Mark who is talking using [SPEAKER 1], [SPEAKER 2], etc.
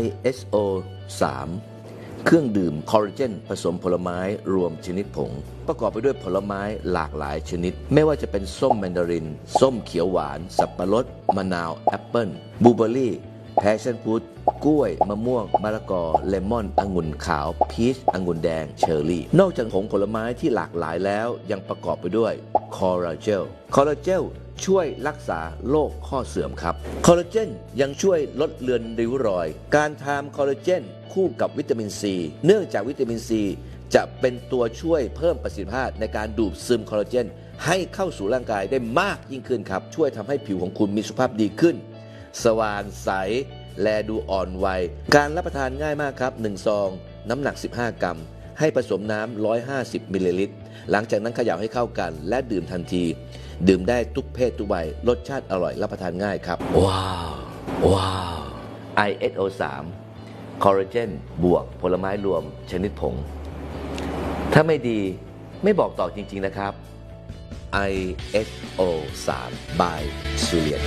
[SPEAKER 1] ISO 3 เครื่องดื่มคอลลาเจนผสมผลไม้รวมชนิดผง ประกอบไปด้วยผลไม้หลากหลายชนิด ไม่ว่าจะเป็นส้มแมนดาริน ส้มเขียวหวาน สับปะรด มะนาว แอปเปิลบลูเบอร์รี่แพชชั่นฟรุตกล้วย มะม่วง มะละกอ เลมอน องุ่นขาว พีช องุ่นแดง เชอร์รี่ นอกจากผงผลไม้ที่หลากหลายแล้วยังประกอบไปด้วยคอลลาเจล คอลลาเจล ช่วยรักษาโรคข้อเสื่อมครับ คอลลาเจนยังช่วยลดเลือนริ้วรอย การทานคอลลาเจนคู่กับวิตามินซี เนื่องจากวิตามินซีจะเป็นตัวช่วยเพิ่มประสิทธิภาพในการดูดซึมคอลลาเจนให้เข้าสู่ร่างกายได้มากยิ่งขึ้นครับ ช่วยทำให้ผิวของคุณมีสุขภาพดีขึ้น สว่างใส แลดูอ่อนวัย การรับประทานง่ายมากครับ 1 ซอง น้ำหนัก 15 กรัม ให้ผสมน้ำ 150 มิลลิลิตร หลังจากนั้นเขย่าให้เข้ากันและดื่มทันที ดื่มได้ทุกเพศทุกวัยรสชาติอร่อยรับประทานง่ายครับ ว้าว ว้าว ISO 3คอลลาเจนบวกผลไม้รวมชนิดผง ถ้าไม่ดีไม่บอกต่อจริง ๆ นะครับ ISO 3 by ซูเลียน